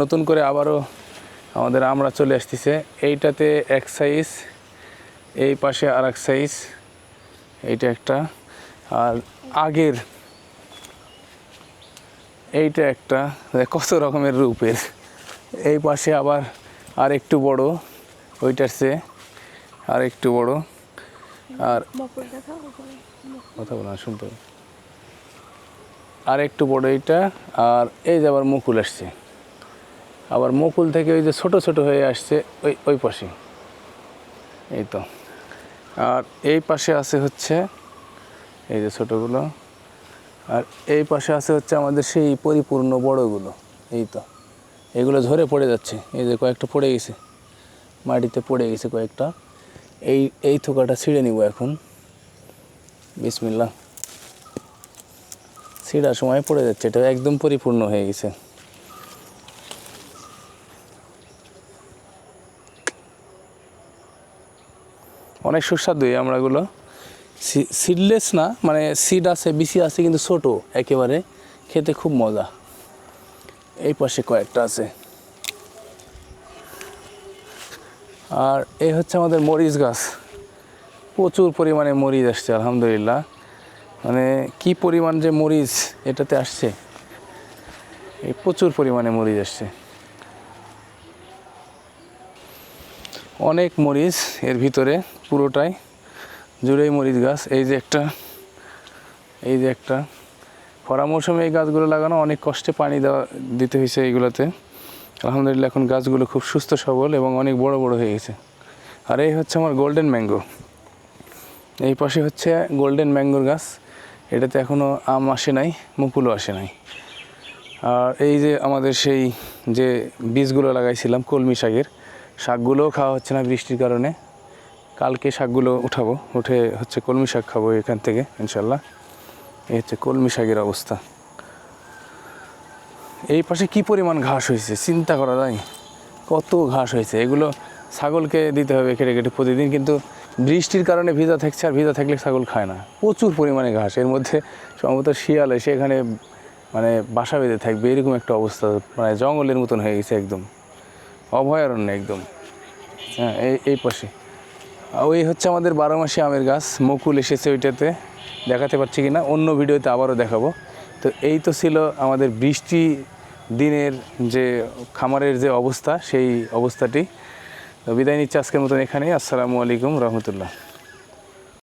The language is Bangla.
নতুন করে আবারও আমাদের আমরা চলে আসতেছে। এইটাতে এক সাইজ এই পাশে আর এক সাইজ এইটা একটা। আর আগের, এইটা একটা কত রকমের রূপের। এই পাশে আবার আর একটু বড়, ওইটার চেয়ে আর একটু বড়। আর কথা বলা শুনতে। আর একটু বড় এইটা, আর এই যে আবার মুকুল আসছে। আবার মুকুল থেকে ওই যে ছোট ছোট হয়ে আসছে ওই ওই পাশে। এই তো। আর এই পাশে আছে হচ্ছে, এই যে ছোটোগুলো। আর এই পাশে আছে হচ্ছে আমাদের সেই পরিপূর্ণ বড়গুলো। এই তো। এগুলো ঝরে পড়ে যাচ্ছে। এই যে কয়েকটা পড়ে গেছে। মাটিতে পড়ে গেছে কয়েকটা। এই এই থোকাটা ছিঁড়ে নিব এখন। বিসমিল্লা ছিঁড়ার সময় পড়ে যাচ্ছে। এটা একদম পরিপূর্ণ হয়ে গেছে। অনেক সুস্বাদু এই আমড়াগুলো। সিডলেস না মানে সিড আছে বিসি আছে, কিন্তু ছোট একেবারে। খেতে খুব মজা। এই পাশে কয়েকটা আছে। আর এই হচ্ছে আমাদের মরিচ গাছ। প্রচুর পরিমাণে মরিচ আসছে, আলহামদুলিল্লাহ। মানে কি পরিমাণ যে মরিচ এটাতে আসছে? এই প্রচুর পরিমাণে মরিচ আসছে। অনেক মরিচ এর ভিতরে। পুরোটাই জুড়েই মরিচ গাছ। এই যে একটা, এই যে একটা। খরা মৌসুমে এই গাছগুলো লাগানো অনেক কষ্টে পানি দেওয়া, দিতে হয়েছে এইগুলোতে। আলহামদুলিল্লাহ, এখন গাছগুলো খুব সুস্থ, সবল এবং অনেক বড় বড় হয়ে গেছে। আর এই হচ্ছে আমার গোল্ডেন ম্যাঙ্গো এই পাশে হচ্ছে গোল্ডেন ম্যাঙ্গোর গাছ। এটাতে এখনও আম আসে নাই, মুকুলও আসে নাই। আর এই যে আমাদের সেই যে বীজগুলো লাগাইছিলাম কলমি শাকের, শাকগুলোও খাওয়া হচ্ছে না বৃষ্টির কারণে। কালকে শাকগুলো উঠাবো, উঠে হচ্ছে কলমি শাক খাব এখান থেকে, ইনশাল্লাহ। এই হচ্ছে কলমি শাকের অবস্থা। এই পাশে কি পরিমাণ ঘাস হয়েছে, চিন্তা করা যায় কত ঘাস হয়েছে, এগুলো ছাগলকে দিতে হবে কেটে কেটে প্রতিদিন, কিন্তু বৃষ্টির কারণে ভিজা থাকছে আর ভিজা থাকলে ছাগল খায় না। প্রচুর পরিমাণে ঘাস, এর মধ্যে সম্ভবত শিয়াল এসে এখানে মানে বাসা বেঁধে থাকবে, এরকম একটা অবস্থা মানে জঙ্গলের মতন হয়ে গেছে একদম। অভয়ারণ্য একদম। হ্যাঁ এই এই পাশে। ওই হচ্ছে আমাদের বারো মাসে আমের গাছ। মুকুল এসেছে ওইটাতে। দেখাতে পারছি কি না অন্য ভিডিওতে আবারও দেখাবো। তো এই তো ছিল আমাদের বৃষ্টি দিনের যে খামারের যে অবস্থা, সেই অবস্থাটি। বিদায় নিচ্ছে আজকের মতন এখানেই। আসসালামু আলাইকুম রহমতুল্লাহ।